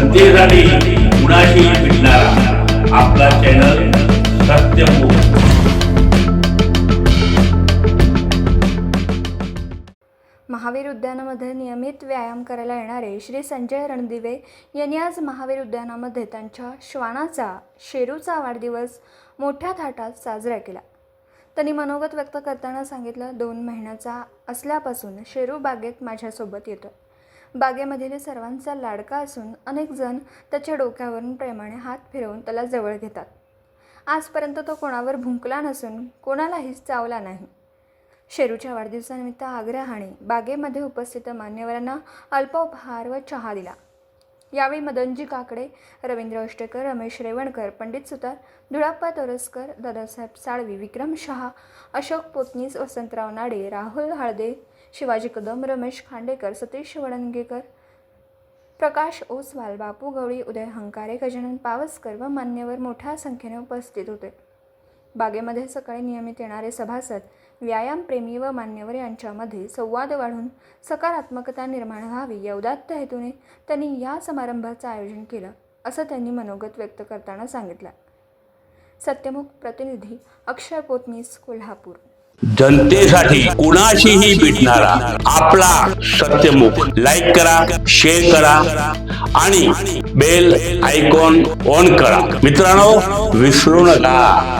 जनतेसाठी कुणाशी भेटणारा. आपला चॅनल सत्यमुख महावीर उद्यानामध्ये नियमित व्यायाम करायला येणारे श्री संजय रणदिवे यांनी आज महावीर उद्यानामध्ये त्यांच्या श्वानाचा शेरूचा वाढदिवस मोठ्या थाटात साजरा केला. त्यांनी मनोगत व्यक्त करताना सांगितलं दोन महिन्याचा असल्यापासून शेरू बागेत माझ्यासोबत येतो बागेमधील सर्वांचा लाडका असून अनेक जण त्याच्या डोक्यावरून प्रेमाने हात फिरवून त्याला जवळ घेतात. आजपर्यंत तो कोणावर भुंकला नसून कोणालाही चावला नाही. शेरूच्या वाढदिवसानिमित्त आग्रहाने बागेमध्ये उपस्थित मान्यवरांना अल्पोपहार व चहा दिला. यावेळी मदनजी काकडे रवींद्र अष्टेकर रमेश रेवणकर पंडित सुतार धुळाप्पा तोरसकर दादासाहेब साळवी विक्रम शहा अशोक पोतनीस वसंतराव नाडे राहुल हळदे शिवाजी कदम रमेश खांडेकर सतीश वडणगेकर प्रकाश ओसवाल बापू गवळी उदय हंकारे गजानन पावसकर व मान्यवर मोठ्या संख्येने उपस्थित होते. बागेमध्ये सकाळी नियमित येणारे सभासद व्यायामप्रेमी व मान्यवर यांच्यामध्ये संवाद वाढून सकारात्मकता निर्माण व्हावी या उदात्त हेतूने त्यांनी या समारंभाचं आयोजन केलं असं त्यांनी मनोगत व्यक्त करताना सांगितलं. सत्यमुख प्रतिनिधी अक्षय पोतनीस कोल्हापूर. जनतेसाठी कुणाशीही भेटणारा आपला सत्यमुख लाईक करा शेअर करा आणि बेल आयकॉन ऑन करा. मित्रांनो विसरू नका.